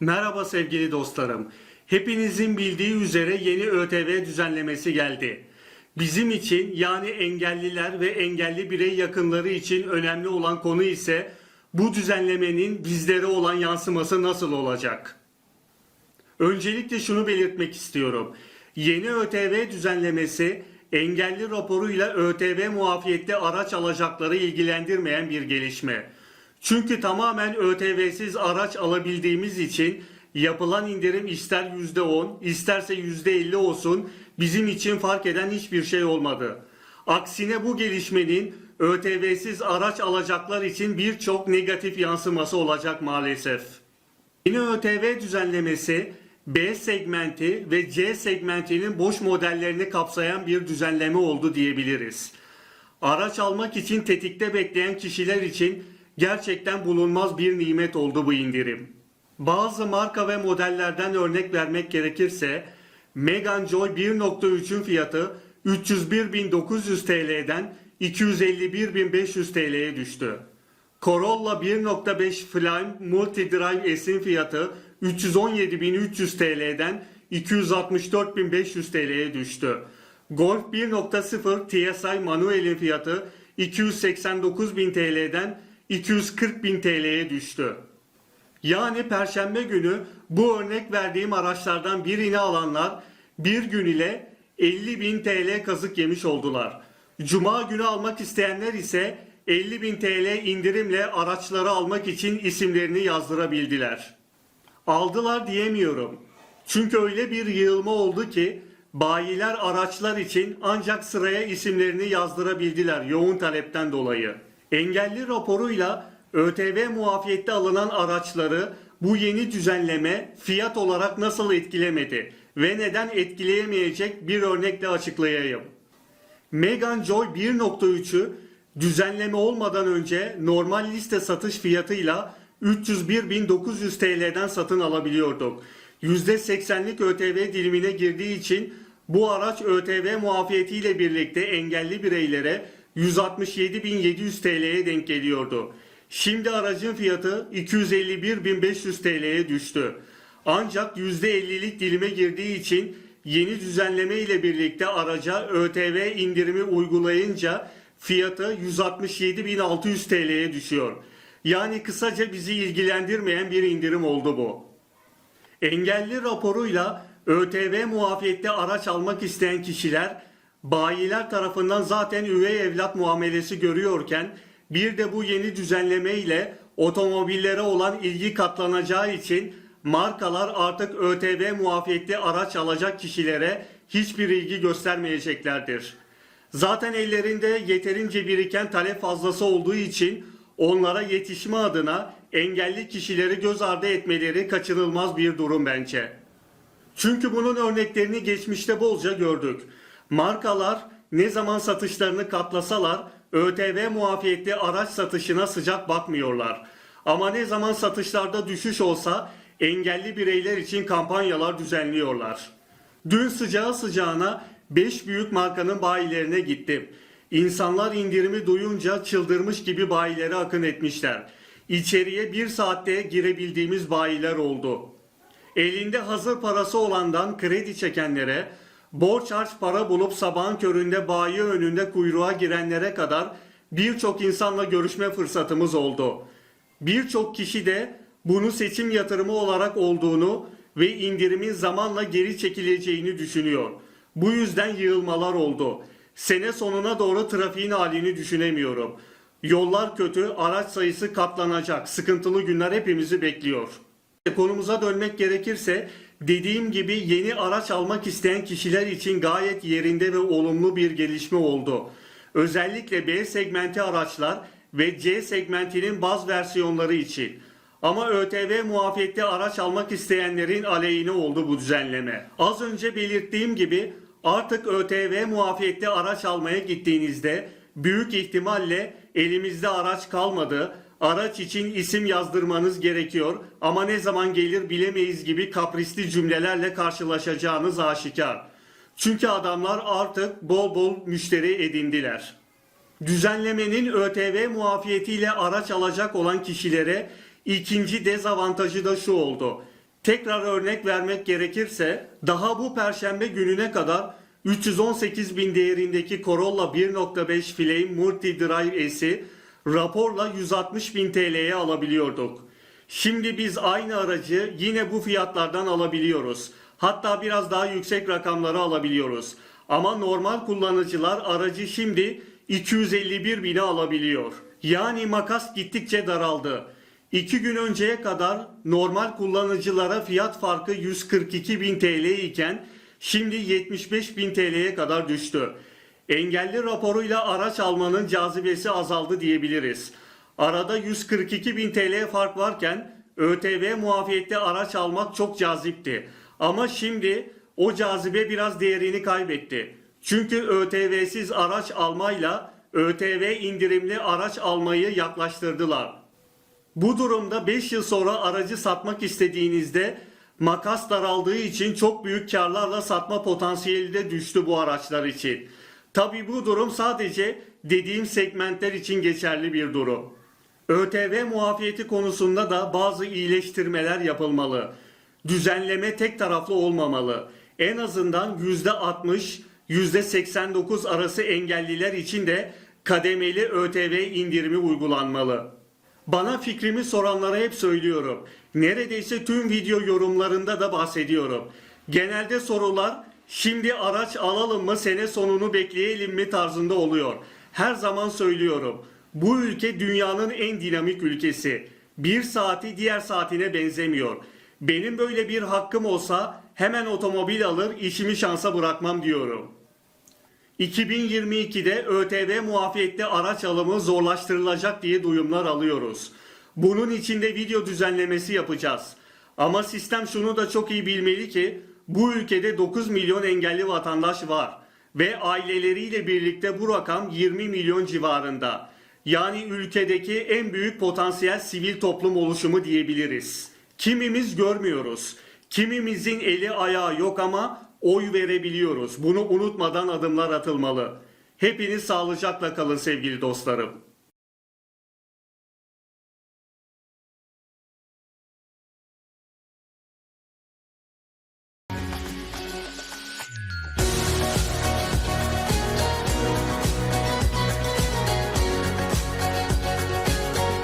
Merhaba sevgili dostlarım. Hepinizin bildiği üzere yeni ÖTV düzenlemesi geldi. Bizim için yani engelliler ve engelli birey yakınları için önemli olan konu ise bu düzenlemenin bizlere olan yansıması nasıl olacak? Öncelikle şunu belirtmek istiyorum. Yeni ÖTV düzenlemesi engelli raporuyla ÖTV muafiyette araç alacakları ilgilendirmeyen bir gelişme. Çünkü tamamen ÖTV'siz araç alabildiğimiz için yapılan indirim ister %10 isterse %50 olsun bizim için fark eden hiçbir şey olmadı. Aksine bu gelişmenin ÖTV'siz araç alacaklar için birçok negatif yansıması olacak maalesef. Yeni ÖTV düzenlemesi B segmenti ve C segmentinin boş modellerini kapsayan bir düzenleme oldu diyebiliriz. Araç almak için tetikte bekleyen kişiler için gerçekten bulunmaz bir nimet oldu bu indirim. Bazı marka ve modellerden örnek vermek gerekirse Megane Joy 1.3'ün fiyatı 301.900 TL'den 251.500 TL'ye düştü. Corolla 1.5 Flame Multi Drive S'in fiyatı 317.300 TL'den 264.500 TL'ye düştü. Golf 1.0 TSI manuelin fiyatı 289.000 TL'den 240.000 TL'ye düştü. Yani perşembe günü bu örnek verdiğim araçlardan birini alanlar bir gün ile 50.000 TL kazık yemiş oldular. Cuma günü almak isteyenler ise 50.000 TL indirimle araçları almak için isimlerini yazdırabildiler. Aldılar diyemiyorum. Çünkü öyle bir yığılma oldu ki bayiler araçlar için ancak sıraya isimlerini yazdırabildiler yoğun talepten dolayı. Engelli raporuyla ÖTV muafiyette alınan araçları bu yeni düzenleme fiyat olarak nasıl etkilemedi ve neden etkileyemeyecek bir örnekle açıklayayım. Megane Joy 1.3'ü düzenleme olmadan önce normal liste satış fiyatıyla 301.900 TL'den satın alabiliyorduk. %80'lik ÖTV dilimine girdiği için bu araç ÖTV muafiyetiyle birlikte engelli bireylere 167.700 TL'ye denk geliyordu. Şimdi aracın fiyatı 251.500 TL'ye düştü. Ancak %50'lik dilime girdiği için yeni düzenleme ile birlikte araca ÖTV indirimi uygulayınca fiyatı 167.600 TL'ye düşüyor. Yani kısaca bizi ilgilendirmeyen bir indirim oldu bu. Engelli raporuyla ÖTV muafiyette araç almak isteyen kişiler bayiler tarafından zaten üvey evlat muamelesi görüyorken bir de bu yeni düzenleme ile otomobillere olan ilgi katlanacağı için markalar artık ÖTV muafiyette araç alacak kişilere hiçbir ilgi göstermeyeceklerdir. Zaten ellerinde yeterince biriken talep fazlası olduğu için onlara yetişme adına engelli kişileri göz ardı etmeleri kaçınılmaz bir durum bence. Çünkü bunun örneklerini geçmişte bolca gördük. Markalar ne zaman satışlarını katlasalar ÖTV muafiyetli araç satışına sıcak bakmıyorlar. Ama ne zaman satışlarda düşüş olsa engelli bireyler için kampanyalar düzenliyorlar. Dün sıcağı sıcağına 5 büyük markanın bayilerine gittim. İnsanlar indirimi duyunca çıldırmış gibi bayilere akın etmişler. İçeriye bir saatte girebildiğimiz bayiler oldu. Elinde hazır parası olandan kredi çekenlere, borç harç para bulup sabahın köründe bayi önünde kuyruğa girenlere kadar birçok insanla görüşme fırsatımız oldu. Birçok kişi de bunu seçim yatırımı olarak olduğunu ve indirimin zamanla geri çekileceğini düşünüyor. Bu yüzden yığılmalar oldu. Sene sonuna doğru trafiğin halini düşünemiyorum. Yollar kötü, araç sayısı katlanacak. Sıkıntılı günler hepimizi bekliyor. Konumuza dönmek gerekirse dediğim gibi yeni araç almak isteyen kişiler için gayet yerinde ve olumlu bir gelişme oldu. Özellikle B segmenti araçlar ve C segmentinin baz versiyonları için. Ama ÖTV muafiyette araç almak isteyenlerin aleyhine oldu bu düzenleme. Az önce belirttiğim gibi artık ÖTV muafiyette araç almaya gittiğinizde büyük ihtimalle elimizde araç kalmadı. Araç için isim yazdırmanız gerekiyor ama ne zaman gelir bilemeyiz gibi kaprisli cümlelerle karşılaşacağınız aşikar. Çünkü adamlar artık bol bol müşteri edindiler. Düzenlemenin ÖTV muafiyetiyle araç alacak olan kişilere ikinci dezavantajı da şu oldu. Tekrar örnek vermek gerekirse daha bu perşembe gününe kadar 318 bin değerindeki Corolla 1.5 Flame Multi Drive S'i raporla 160 bin TL'ye alabiliyorduk. Şimdi biz aynı aracı yine bu fiyatlardan alabiliyoruz. Hatta biraz daha yüksek rakamları alabiliyoruz. Ama normal kullanıcılar aracı şimdi 251 bine alabiliyor. Yani makas gittikçe daraldı. İki gün önceye kadar normal kullanıcılara fiyat farkı 142 bin TL iken şimdi 75 bin TL'ye kadar düştü. Engelli raporuyla araç almanın cazibesi azaldı diyebiliriz. Arada 142 bin TL fark varken ÖTV muafiyette araç almak çok cazipti. Ama şimdi o cazibe biraz değerini kaybetti. Çünkü ÖTV'siz araç almayla ÖTV indirimli araç almayı yaklaştırdılar. Bu durumda 5 yıl sonra aracı satmak istediğinizde makas daraldığı için çok büyük karlarla satma potansiyeli de düştü bu araçlar için. Tabi bu durum sadece dediğim segmentler için geçerli bir durum. ÖTV muafiyeti konusunda da bazı iyileştirmeler yapılmalı. Düzenleme tek taraflı olmamalı. En azından %60, %89 arası engelliler için de kademeli ÖTV indirimi uygulanmalı. Bana fikrimi soranlara hep söylüyorum. Neredeyse tüm video yorumlarında da bahsediyorum. Genelde sorular şimdi araç alalım mı sene sonunu bekleyelim mi tarzında oluyor. Her zaman söylüyorum. Bu ülke dünyanın en dinamik ülkesi. Bir saati diğer saatine benzemiyor. Benim böyle bir hakkım olsa hemen otomobil alır işimi şansa bırakmam diyorum. 2022'de ÖTV muafiyette araç alımı zorlaştırılacak diye duyumlar alıyoruz. Bunun için de video düzenlemesi yapacağız. Ama sistem şunu da çok iyi bilmeli ki bu ülkede 9 milyon engelli vatandaş var ve aileleriyle birlikte bu rakam 20 milyon civarında. Yani ülkedeki en büyük potansiyel sivil toplum oluşumu diyebiliriz. Kimimiz görmüyoruz. Kimimizin eli ayağı yok ama oy verebiliyoruz. Bunu unutmadan adımlar atılmalı. Hepiniz sağlıcakla kalın sevgili dostlarım.